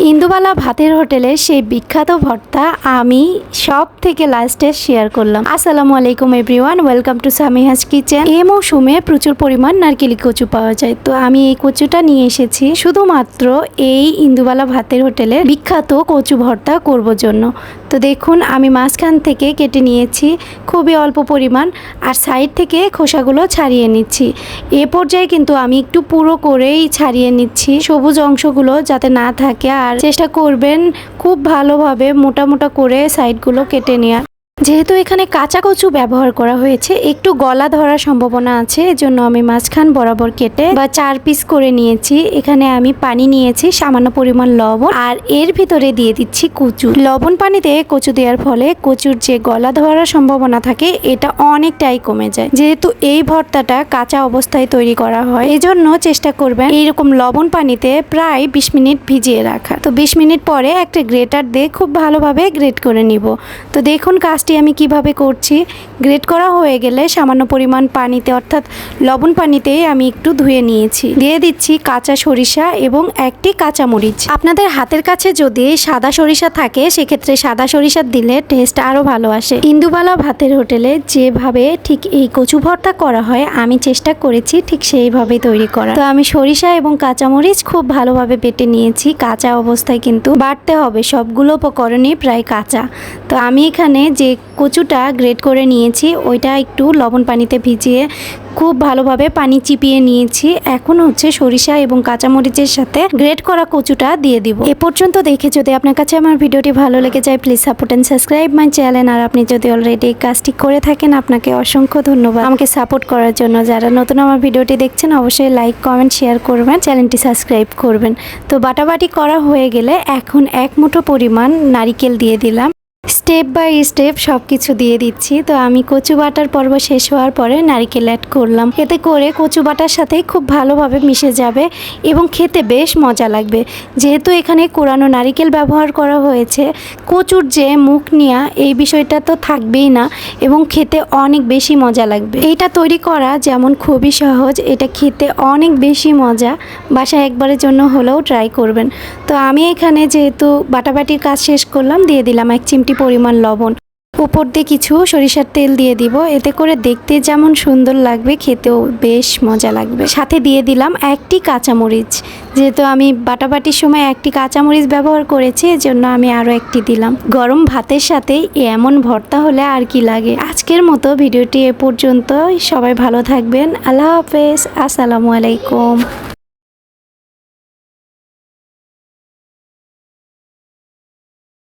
ইন্দুবালা ভাতের হোটেলে সেই বিখ্যাত ভর্তা আমি সব থেকে লাস্টে শেয়ার করলাম। আসসালামু আলাইকুম everyone welcome to Samiha's kitchen এই মৌসুমে প্রচুর পরিমাণ নারকেলি কচু পাওয়া যায়। তো আমি এই কচুটা নিয়ে এসেছি শুধুমাত্র এই ইন্দুবালা ভাতের হোটেলে বিখ্যাত কচু ভর্তা করব জন্য। তো দেখুন, আমি মাঝখান থেকে কেটে নিয়েছি, খুবই অল্প পরিমাণ, আর সাইড থেকে খোসাগুলো ছাড়িয়ে নিচ্ছি। এ পর্যায়ে কিন্তু আমি একটু পুরো করেই ছাড়িয়ে নিচ্ছি সবুজ অংশগুলো যাতে না থাকে, আর চেষ্টা করবেন খুব ভালোভাবে মোটা মোটা করে সাইডগুলো কেটে নেওয়ার। যেহেতু এখানে কাঁচা কচু ব্যবহার করা হয়েছে, একটু গলা ধরার সম্ভাবনা আছে, এজন্য আমি মাঝখান বরাবর কেটে বা চার পিস করে নিয়েছি। এখানে আমি পানি নিয়েছি, সামান্য পরিমাণ লবণ, আর এর ভিতরে দিয়ে দিচ্ছি কচু। লবণ পানিতে কচু দেওয়ার ফলে কচুর যে গলা ধরার সম্ভাবনা থাকে, এটা অনেকটাই কমে যায়। যেহেতু এই ভর্তাটা কাঁচা অবস্থায় তৈরি করা হয়, এজন্য চেষ্টা করবেন এইরকম লবণ পানিতে প্রায় বিশ মিনিট ভিজিয়ে রাখা তো বিশ মিনিট পরে একটা গ্রেটার দিয়ে খুব ভালোভাবে গ্রেট করে নিব। তো দেখুন কাজটি আমি কীভাবে করছি? গ্রেট করা হয়ে গেলে সামান্য পরিমাণ পানিতে, অর্থাৎ লবণ পানিতে আমি একটু ধুয়ে নিয়েছি। দিয়ে দিচ্ছি কাঁচা সরিষা এবং একটি কাঁচা মরিচ আপনাদের হাতের কাছে যদি সাদা সরিষা থাকে, সেক্ষেত্রে সাদা সরিষা দিলে টেস্ট আরও ভালো আসে। ইন্দুবালা ভাতের হোটেলে যেভাবে ঠিক এই কচু ভর্তা করা হয়, আমি চেষ্টা করেছি ঠিক সেইভাবে তৈরি করা তো আমি সরিষা এবং কাঁচামরিচ খুব ভালোভাবে বেটে নিয়েছি। কাঁচা অবস্থায় কিন্তু বাটতে হবে। সবগুলো উপকরণই প্রায় কাঁচা। তো আমি এখানে যে কচুটা গ্রেট করে নিয়েছি, ওইটা একটু লবণ পানিতে ভিজিয়ে খুব ভালোভাবে পানি চিপিয়ে নিয়েছি। এখন হচ্ছে সরিষা এবং কাঁচামরিচের সাথে গ্রেট করা কচুটা দিয়ে দিব। এ পর্যন্ত দেখে যদি আপনার কাছে আমার ভিডিওটি ভালো লেগে যায় please support and subscribe my channel আর আপনি যদি অলরেডি এই কাজটি করে থাকেন, আপনাকে অসংখ্য ধন্যবাদ। আমাকে সাপোর্ট করার জন্য যারা নতুন আমার ভিডিওটি দেখছেন, অবশ্যই লাইক কমেন্ট শেয়ার করবেন চ্যানেলটি সাবস্ক্রাইব করবেন। তো বাটাবাটি করা হয়ে গেলে এখন এক মুঠো পরিমাণ নারিকেল দিয়ে দিলাম। স্টেপ বাই স্টেপ সব কিছু দিয়ে দিচ্ছি। তো আমি কচু বাটার পর্ব শেষ হওয়ার পরে নারিকেল অ্যাড করলাম। এতে করে কচু বাটার সাথে খুব ভালোভাবে মিশে যাবে এবং খেতে বেশ মজা লাগবে। যেহেতু এখানে কোরানো নারিকেল ব্যবহার করা হয়েছে, কচুর যে মুখ নেওয়া এই বিষয়টা তো থাকবেই না এবং খেতে অনেক বেশি মজা লাগবে। এইটা তৈরি করা যেমন খুবই সহজ, এটা খেতে অনেক বেশি মজা। বাসায় একবারের জন্য হলেও ট্রাই করবেন। তো আমি এখানে যেহেতু বাটাবাটির কাজ শেষ করলাম, দিয়ে দিলাম এক চিমটি পরিমাণ লবণ। উপর দিয়ে কিছু সরিষার তেল দিয়ে দিব। এতে করে দেখতে যেমন সুন্দর লাগবে, খেতেও বেশ মজা লাগবে। সাথে দিয়ে দিলাম একটি কাঁচামরিচ। যেহেতু আমি বাটাবাটির সময় একটি কাঁচামরিচ ব্যবহার করেছি, এজন্য আমি আরও একটি দিলাম। গরম ভাতের সাথে এমন ভর্তা হলে আর কি লাগে। আজকের মতো ভিডিওটি এ পর্যন্ত সবাই ভালো থাকবেন। আল্লাহ হাফেজ। আসসালামু আলাইকুম।